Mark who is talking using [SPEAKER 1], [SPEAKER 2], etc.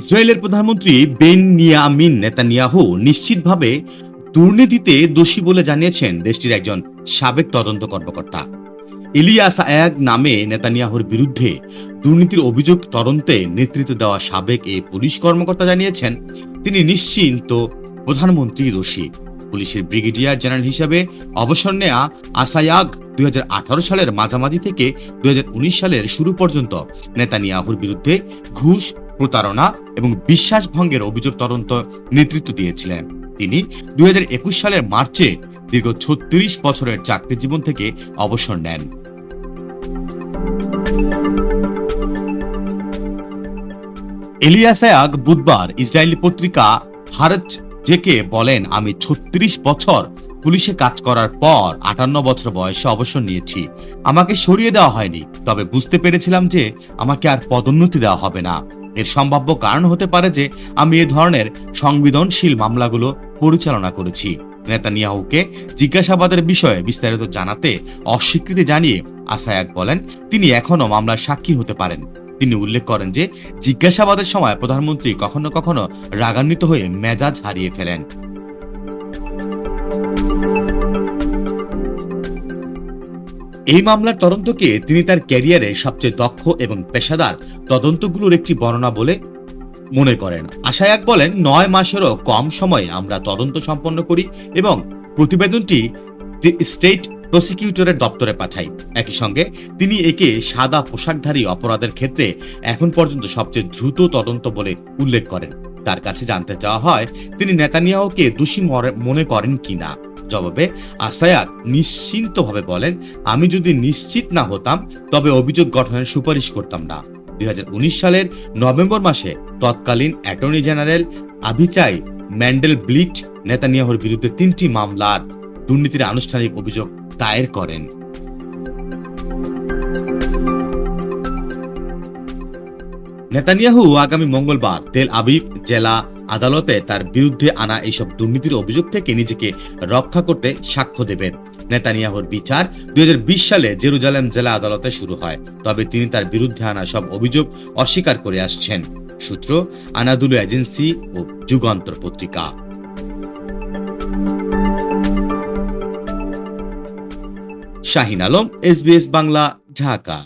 [SPEAKER 1] ইসরায়েলের প্রধানমন্ত্রী Ben নিয়ামিন Netanyahu নিশ্চিতভাবে দুর্নীতিতে দোষী বলে জানিয়েছেন দেশটির একজন সাবেক তদন্ত কর্মকর্তা। ইলিয়াস আয়াগ নামে নেতানিয়াহুর বিরুদ্ধে দুর্নীতির অভিযোগ তদন্তে নেতৃত্ব দেওয়া সাবেক এই পুলিশ কর্মকর্তা জানিয়েছেন, তিনি নিশ্চিন্ত প্রধানমন্ত্রী দোষী। পুলিশের ব্রিগেডিয়ার জেনারেল হিসেবে অবসর নেয়া আসায়াগ দুই হাজার আঠারো সালের মাঝামাঝি থেকে দুই হাজার উনিশ সালের শুরু পর্যন্ত নেতানিয়াহুর বিরুদ্ধে ঘুষ প্রতারণা এবং বিশ্বাসভঙ্গের অভিযোগ তদন্ত নেতৃত্ব দিয়েছিলেন। তিনি দুই সালের মার্চে দীর্ঘ ছত্রিশ বছরের চাকরি জীবন থেকে অবসর নেন। এলিয়াসায়াগ বুধবার ইসরায়েলি পত্রিকা হারজ জেকে বলেন, আমি ছত্রিশ বছর পুলিশে কাজ করার পর আটান্ন বছর বয়সে অবসর নিয়েছি। আমাকে সরিয়ে দেওয়া হয়নি। তবে বুঝতে পেরেছিলাম যে আমাকে আর পদোন্নতি দেওয়া হবে না। এর সম্ভাব্য কারণ হতে পারে যে আমি এ ধরনের সংবেদনশীল মামলাগুলো পরিচালনা করেছি। নেতানিয়াহুকে জিজ্ঞাসাবাদের বিষয়ে বিস্তারিত জানাতে অস্বীকৃতি জানিয়ে আসায়াক বলেন, তিনি এখনও মামলার সাক্ষী হতে পারেন। তিনি উল্লেখ করেন যে জিজ্ঞাসাবাদের সময় প্রধানমন্ত্রী কখনো কখনো রাগান্বিত হয়ে মেজাজ হারিয়ে ফেলেন। এই মামলার তদন্তকে তিনি তার ক্যারিয়ারে সবচেয়ে দক্ষ এবং পেশাদার তদন্তগুলোর একটি বর্ণনা বলে মনে করেন। আশায়াক বলেন, নয় মাসেরও কম সময়ে আমরা তদন্ত সম্পন্ন করি এবং প্রতিবেদনটি স্টেট প্রসিকিউটরের দপ্তরে পাঠাই। একই সঙ্গে তিনি একে সাদা পোশাকধারী অপরাধের ক্ষেত্রে এখন পর্যন্ত সবচেয়ে দ্রুত তদন্ত বলে উল্লেখ করেন। তার কাছে জানতে চাওয়া হয়, তিনি নেতানিয়াহুকে দোষী মনে করেন কিনা। জবাবে আসায়াত নিশ্চিন্তভাবে বলেন, আমি যদি নিশ্চিত না হতাম, তবে অভিযোগ গঠনের সুপারিশ করতাম না। দুই হাজার উনিশ সালের নভেম্বর মাসে তৎকালীন attorney general Avichai Mandelblit নেতানিয়াহুর বিরুদ্ধে তিনটি মামলার দুর্নীতির আনুষ্ঠানিক অভিযোগ দায়ের করেন। নেতানিয়াহু আগামী মঙ্গলবার তেল আবিব, জেলা আদালতে তার বিরুদ্ধে আনা এইসব দুর্নীতির অভিযোগ থেকে নিজেকে রক্ষা করতে সাক্ষ্য দেবেন। নেতানিয়াহুর বিচার দুই হাজার বিশ সালে জেরুজালেম জেলা আদালতে শুরু হয়, তবে তিনি তার বিরুদ্ধে আনা সব অভিযোগ অস্বীকার করে আসছেন। সূত্র, আনাদুলু এজেন্সি ও যুগান্তর পত্রিকা। শাহিন আলম এসবিএস বাংলা, ঢাকা।